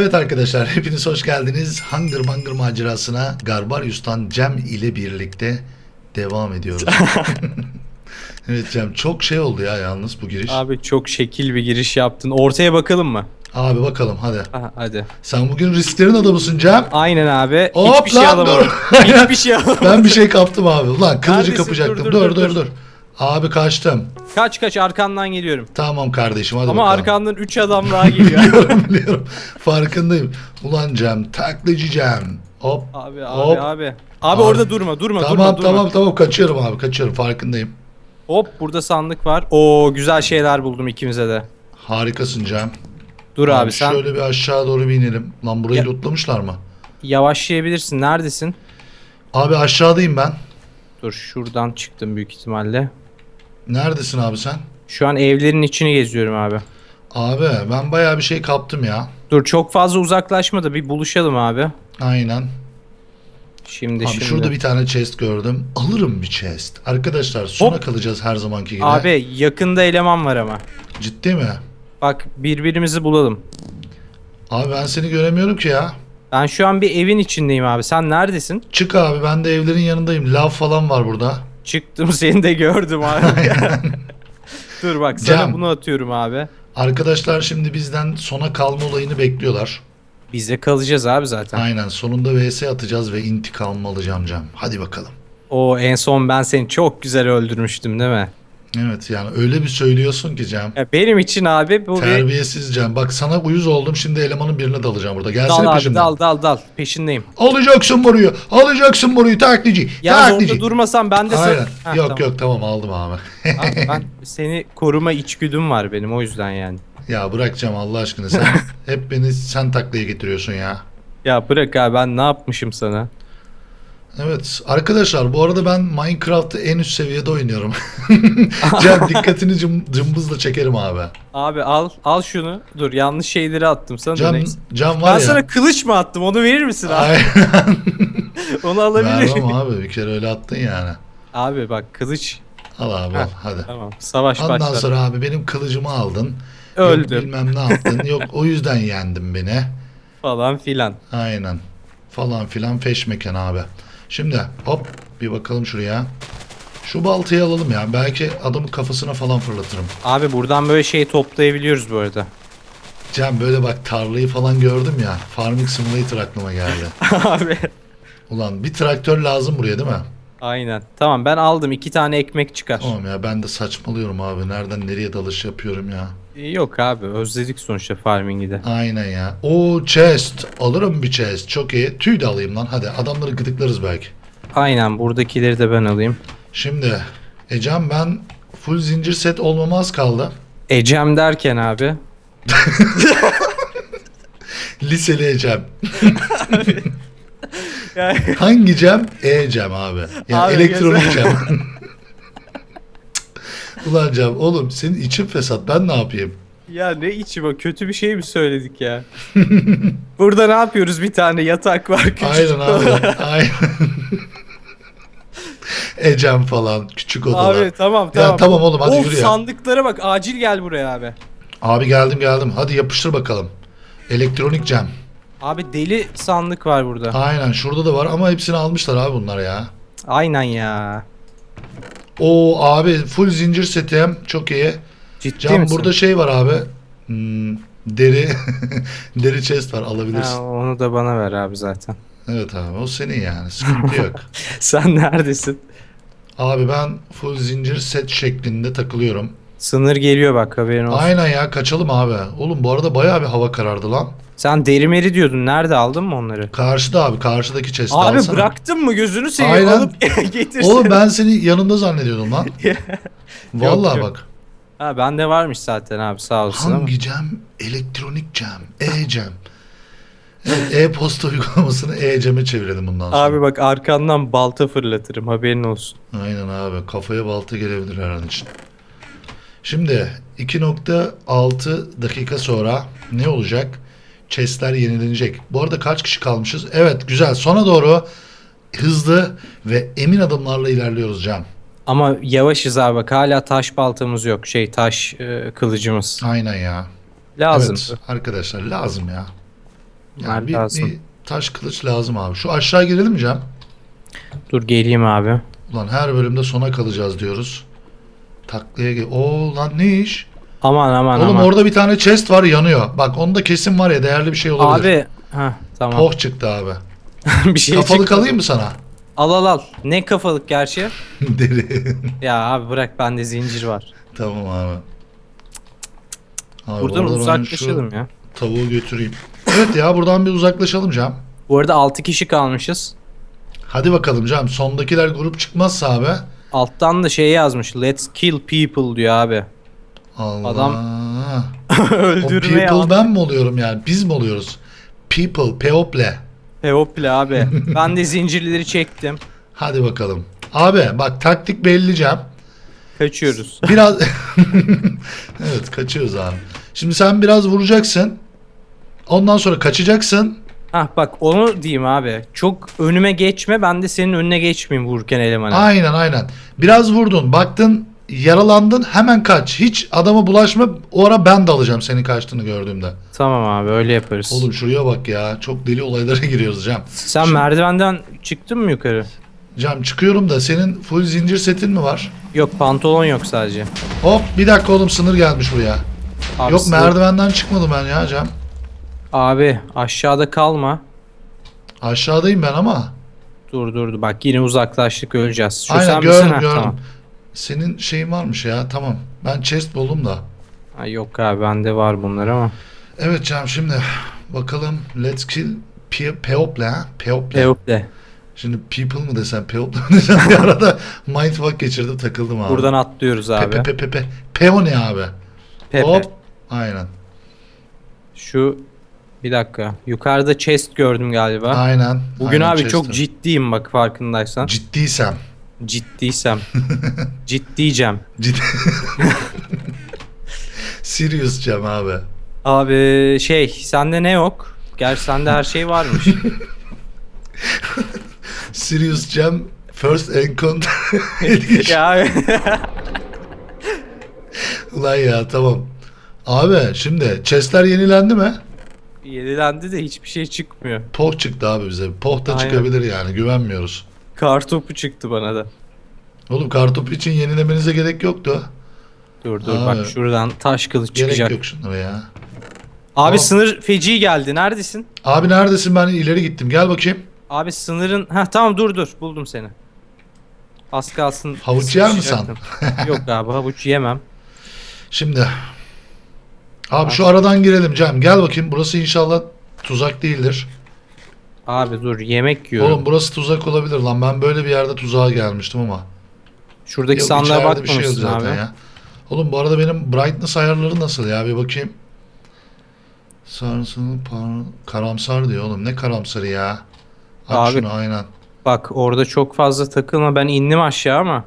Evet arkadaşlar hepiniz hoş geldiniz. Hunger Monger macerasına Garbarius'tan Cem ile birlikte devam ediyoruz. evet Cem çok şey oldu ya yalnız bu giriş. Abi, Abi çok şekil bir giriş yaptın. Ortaya bakalım mı? bakalım hadi. Aha, hadi. Sen bugün risklerin adamısın Cem. Aynen abi. Hop Hiçbir şey lan, alamadım. dur. Hiçbir şey alamadım. Ben bir şey kaptım abi. Ulan kılıcı Neredesin? kapacaktım. Dur Dur, dur dur, dur. Abi kaçtım. Kaç kaç arkandan geliyorum. Tamam kardeşim hadi Ama bakalım. arkandan 3 adam daha geliyor. biliyorum biliyorum. Farkındayım. Ulan Cem taklacı Cem. Hop. abi Hop. abi abi. Abi Abi. orada durma durma Tamam durma durma. tamam tamam kaçıyorum abi kaçıyorum farkındayım. Hop burada sandık var. Oo güzel şeyler buldum ikimize de. Harikasın Cem. Dur abi, sen Şöyle bir aşağı doğru bir inelim. Lan burayı Ya- lootlamışlar mı? yavaşlayabilirsin. Neredesin? Abi aşağıdayım ben. Dur şuradan çıktım büyük ihtimalle. Neredesin abi sen? Şu an evlerin içini geziyorum abi. Abi ben bayağı bir şey kaptım ya. Dur çok fazla uzaklaşma da bir buluşalım abi. Aynen. Şimdi Abi şimdi. şurada bir tane chest gördüm. Alırım bir chest. Arkadaşlar sona Hop. kalacağız her zamanki gibi. Abi yakında eleman var ama. Ciddi mi? Bak birbirimizi bulalım. Abi ben seni göremiyorum ki ya. Ben şu an bir evin içindeyim abi. Sen neredesin? Çık abi ben de evlerin yanındayım. Lav falan var burada. Çıktım seni de gördüm abi. Dur bak sana Cem. bunu atıyorum abi. Arkadaşlar şimdi bizden sona kalma olayını bekliyorlar. Biz de kalacağız abi zaten. Aynen sonunda vs atacağız ve intikamımı alacağım Cem. Hadi bakalım. O en son ben seni çok güzel öldürmüştüm değil mi? Evet yani öyle bir söylüyorsun ki Cem. Ya benim için abi bu bir Terbiyesiz Cem. Bak sana uyuz oldum şimdi elemanın birine dalacağım burada. Gelsene dal abi peşimden. dal dal dal peşindeyim. Alacaksın boruyu. Alacaksın boruyu taklici. Yalnız taklici. orada durmasam ben de Aynen. Ha, yok tamam. yok tamam aldım abi. Abi ben seni koruma içgüdüm var benim o yüzden yani. ya bırak Cem Allah aşkına sen hep beni sen taklaya getiriyorsun ya. Ya bırak abi ben ne yapmışım sana? Evet arkadaşlar bu arada ben Minecraft'ı en üst seviyede oynuyorum. Cem dikkatini cım, cımbızla çekerim abi. Abi al al şunu. Dur yanlış şeyleri attım sana. Cem. Cem var Ben ya. sana kılıç mı attım? Onu verir misin abi? Ay, Onu alabilir miyim? abi bir kere öyle attın yani. Abi bak kılıç. Al abi al hadi. Tamam. Savaş Ondan başlar. sonra abi benim kılıcımı aldın. Öldüm Yok bilmem ne yaptın. Yok o yüzden yendin beni. falan filan. Aynen. Falan filan feşmeken abi. Şimdi hop bir bakalım şuraya. Şu baltayı alalım ya. Belki adamın kafasına falan fırlatırım. Abi buradan böyle şey toplayabiliyoruz bu arada. Cem böyle bak tarlayı falan gördüm ya. Farming Simulator aklıma geldi. abi. Ulan bir traktör lazım buraya değil mi? Aynen. Tamam ben aldım. iki tane ekmek çıkar. Tamam ya ben de saçmalıyorum abi. Nereden nereye dalış yapıyorum ya. Ee, Yok abi özledik sonuçta farming'i de. Aynen ya. O chest. Alırım bir chest. Çok iyi. Tüy de alayım lan. Hadi adamları gıdıklarız belki. Aynen buradakileri de ben alayım. Şimdi Ecem ben full zincir set olmama az kaldı. Ecem derken abi. Liseli Ecem. Yani, Hangi Cem? E-Cem abi. Yani Abi, elektronik. Cem. Ulan Cem oğlum senin için fesat ben ne yapayım? ya ne içi bak kötü bir şey mi söyledik ya? Burada ne yapıyoruz? Bir tane yatak var küçük. Aynen abi. Aynen. Ecem falan küçük odalar. Abi tamam Ya tamam. tamam oğlum hadi of yürü ya. sandıklara bak acil gel buraya abi. Abi geldim geldim. Hadi yapıştır bakalım. Elektronik Cem. Abi deli sandık var burada. Aynen şurada da var ama hepsini almışlar abi bunlar ya. Aynen ya. O abi full zincir setim çok iyi. Ciddi Cem misin? burada şey var abi. Hmm, deri deri chest var alabilirsin. Ha, onu da bana ver abi zaten. Evet abi o senin yani sıkıntı yok. Sen neredesin? abi ben full zincir set şeklinde takılıyorum. Sınır geliyor bak haberin olsun. Aynen ya kaçalım abi. Oğlum bu arada bayağı bir hava karardı lan. Sen derimeri diyordun. Nerede aldın mı onları? Karşıda abi karşıdaki chest'i Abi alsana. bıraktın mı gözünü seveyim Aynen. alıp getirsin. Oğlum ben seni yanında zannediyordum lan. Vallahi yok. bak. Ha bende varmış zaten abi sağ olsun ama. Hangi Cem? Elektronik Cem. E-Cem. Evet, e-posta uygulamasını e-Cem'e çevirelim bundan sonra. Abi bak arkandan balta fırlatırım haberin olsun. Aynen abi. Kafaya balta gelebilir her an için. Şimdi 2.6 dakika sonra ne olacak? Chestler yenilenecek. Bu arada kaç kişi kalmışız? Evet güzel. Sona doğru hızlı ve emin adımlarla ilerliyoruz Cem. Ama yavaşız abi bak hala taş baltamız yok. Şey taş e, kılıcımız. Aynen ya. Lazım. Evet arkadaşlar lazım ya. Yani bir, lazım? bir taş kılıç lazım abi. Şu aşağı girelim mi Cem? Dur geleyim abi. Ulan her bölümde sona kalacağız diyoruz. Taklaya gel. Oo lan ne iş? Aman aman Oğlum aman. orada bir tane chest var yanıyor. Bak onda kesin var ya değerli bir şey olabilir. Abi. Ha tamam. Poh çıktı abi. bir şey Kafalık çıkmadı. alayım mı sana? Al al al. Ne kafalık gerçi? Deri. Ya abi bırak bende zincir var. tamam abi. Abi Buradan uzaklaşalım ya. Tavuğu götüreyim. Evet ya buradan bir uzaklaşalım Cem. Bu arada 6 kişi kalmışız. Hadi bakalım Cem. Sondakiler grup çıkmazsa abi. Alttan da şey yazmış. Let's kill people diyor abi. Allah. Adam O Öldürmeye people ben mi oluyorum yani? Biz mi oluyoruz? People, people. Heople abi. ben de zincirleri çektim. Hadi bakalım. Abi bak taktik belli Cem. Kaçıyoruz. Biraz Evet kaçıyoruz abi. Şimdi sen biraz vuracaksın. Ondan sonra kaçacaksın. Hah bak onu diyeyim abi. Çok önüme geçme ben de senin önüne geçmeyeyim vururken elemana. Aynen aynen. Biraz vurdun. Baktın yaralandın hemen kaç. Hiç adama bulaşma. O ara ben de alacağım senin kaçtığını gördüğümde. Tamam abi öyle yaparız. Oğlum şuraya bak ya. Çok deli olaylara giriyoruz Cem. Sen Şimdi- merdivenden çıktın mı yukarı? Cem çıkıyorum da senin full zincir setin mi var? Yok pantolon yok sadece. Hop bir dakika oğlum sınır gelmiş buraya. Abi, Yok sınır- merdivenden çıkmadım ben ya Cem. Abi aşağıda kalma. Aşağıdayım ben ama. Dur dur dur. Bak yine uzaklaştık öleceğiz. Şu Aynen sen gördüm misin? Ha, gördüm. Tamam. Senin şeyin varmış ya tamam. Ben chest buldum da. Ha, yok abi bende var bunlar ama. Evet Cem şimdi bakalım let's kill Pe- People ha? People. Heople. Şimdi people mı desem People mı desem bir arada mindfuck geçirdim takıldım abi. Buradan atlıyoruz abi. Pe pe pe pe. Peo ne abi? Pepe. Hop. Aynen. Şu bir dakika. Yukarıda chest gördüm galiba. Aynen. Bugün aynen, abi chest'im. çok ciddiyim bak farkındaysan. Ciddiysem. Ciddiysem. Ciddiyeceğim. Ciddi. Serious Cem abi. Abi şey sende ne yok? Gerçi sende her şey varmış. Serious Cem First Encounter. ya abi. Ulan ya tamam. Abi şimdi chestler yenilendi mi? Yenilendi de hiçbir şey çıkmıyor. Poh çıktı abi bize. Poh da Aynen. çıkabilir yani güvenmiyoruz. Kar topu çıktı bana da. Oğlum kartopu için yenilemenize gerek yoktu. Dur dur Abi. bak şuradan taş kılıç Gerek çıkacak. yok şunlara ya. Abi Tamam. sınır feci geldi. Neredesin? Abi neredesin ben ileri gittim gel bakayım. Abi sınırın... Ha tamam dur dur buldum seni. Az kalsın. Havuç yer misin? sıçrayacaktım. Yok abi havuç yemem. Şimdi. Abi şu aradan girelim Cem gel bakayım burası inşallah tuzak değildir. Abi dur yemek yiyorum. Oğlum burası tuzak olabilir lan ben böyle bir yerde tuzağa gelmiştim ama. Şuradaki Yok, sandığa içeride bir şey yok bakmamışsın zaten abi. ya. Oğlum bu arada benim brightness ayarları nasıl ya bir bakayım. Sarsın karamsar diyor oğlum ne karamsarı ya. Aç Abi. şunu aynen. Bak orada çok fazla takılma. Ben indim aşağı ama.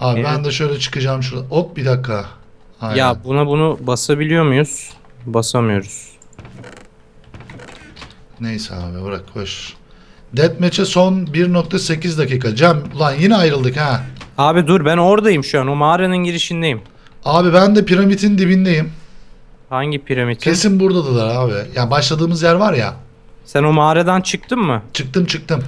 Abi ben Evet. de şöyle çıkacağım şurada. Hop bir dakika. Aynen. Ya buna bunu basabiliyor muyuz? Basamıyoruz. Neyse abi bırak boş. Deathmatch'e son 1.8 dakika. Cem ulan yine ayrıldık ha. Abi dur ben oradayım şu an. O mağaranın girişindeyim. Abi ben de piramidin dibindeyim. Hangi piramit? Kesin buradadılar abi. Ya başladığımız yer var ya. Sen o mağaradan çıktın mı? Çıktım çıktım.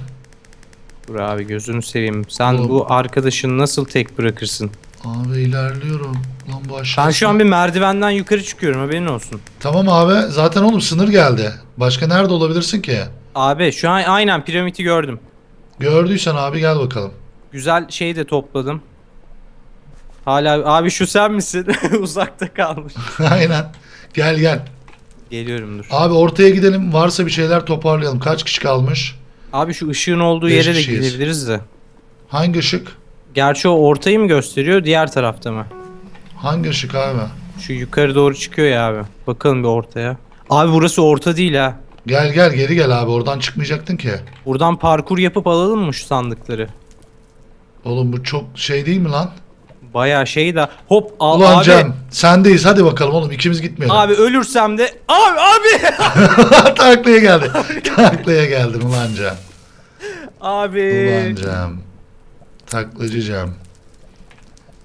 Dur abi gözünü seveyim. Sen Oğlum. bu arkadaşını nasıl tek bırakırsın? Abi ilerliyorum. Lan bu aşağı. Ben şu an bir merdivenden yukarı çıkıyorum haberin olsun. Tamam abi zaten oğlum sınır geldi. Başka nerede olabilirsin ki? Abi şu an aynen piramidi gördüm. Gördüysen abi gel bakalım. Güzel şey de topladım. Hala abi şu sen misin? Uzakta kalmış. Aynen. Gel gel. Geliyorum dur. Abi ortaya gidelim. Varsa bir şeyler toparlayalım. Kaç kişi kalmış? Abi şu ışığın olduğu Beş yere de kişiyiz. gidebiliriz de. Hangi ışık? Gerçi o ortayı mı gösteriyor diğer tarafta mı? Hangi ışık abi? Şu yukarı doğru çıkıyor ya abi. Bakalım bir ortaya. Abi burası orta değil ha. Gel gel geri gel abi. Oradan çıkmayacaktın ki. Buradan parkur yapıp alalım mı şu sandıkları? Oğlum bu çok şey değil mi lan? Baya şey de hop al Ulan abi. Cem sendeyiz hadi bakalım oğlum ikimiz gitmeyelim. Abi ölürsem de abi abi Taklaya geldi. Taklaya geldin ulan Cem. abi. Ulan Cem. Taklacı Cem.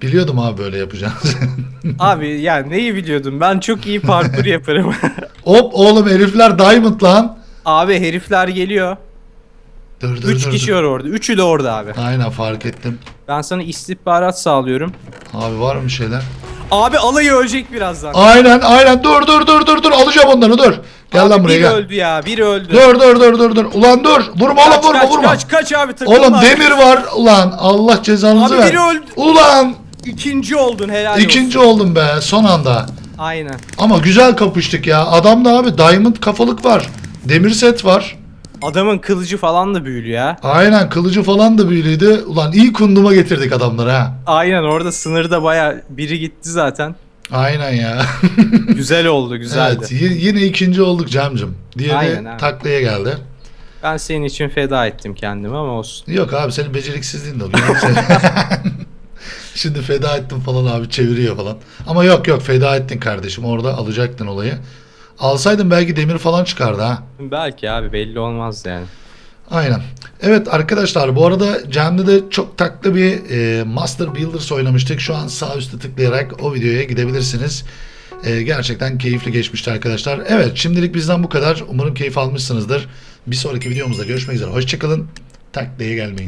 Biliyordum abi böyle yapacağını. Abi yani neyi biliyordum ben çok iyi parkur yaparım. Hop oğlum herifler diamond lan. Abi herifler geliyor. Dur dur 3 dur. kişi dur. var orada. Üçü de orada abi. Aynen fark ettim. Ben sana istihbarat sağlıyorum. Abi var mı şeyler? Abi alayı ölecek birazdan. Aynen aynen dur dur dur dur dur alacağım onları dur. Gel Abi lan buraya biri gel. öldü ya. Biri öldü. Dur dur dur dur dur. Ulan dur. Vurma kaç, oğlum vurma kaç, vurma. Kaç kaç abi takılma. Oğlum demir var. Ulan Allah cezanızı Abi ver. biri öldü. Ulan İkinci oldun helal ikinci olsun. oldum be son anda. Aynen. Ama güzel kapıştık ya. Adamda abi diamond kafalık var. Demir set var. Adamın kılıcı falan da büyülü ya. Aynen kılıcı falan da büyülüydü. Ulan iyi kunduma getirdik adamları ha. Aynen orada sınırda baya biri gitti zaten. Aynen ya. Güzel oldu güzeldi. evet yine ikinci olduk Cem'cim. Diğeri Aynen abi. taklaya geldi. Ben senin için feda ettim kendimi ama olsun. Yok abi senin beceriksizliğin de oluyor. Şimdi feda ettim falan abi çeviriyor falan. Ama yok yok feda ettin kardeşim orada alacaktın olayı. Alsaydın belki demir falan çıkardı ha. Belki abi belli olmaz yani. Aynen. Evet arkadaşlar bu arada Cem'de de çok taklı bir e, Master Builders oynamıştık. Şu an sağ üstte tıklayarak o videoya gidebilirsiniz. E, gerçekten keyifli geçmişti arkadaşlar. Evet şimdilik bizden bu kadar. Umarım keyif almışsınızdır. Bir sonraki videomuzda görüşmek üzere. Hoşçakalın. Taklaya gelmeyin.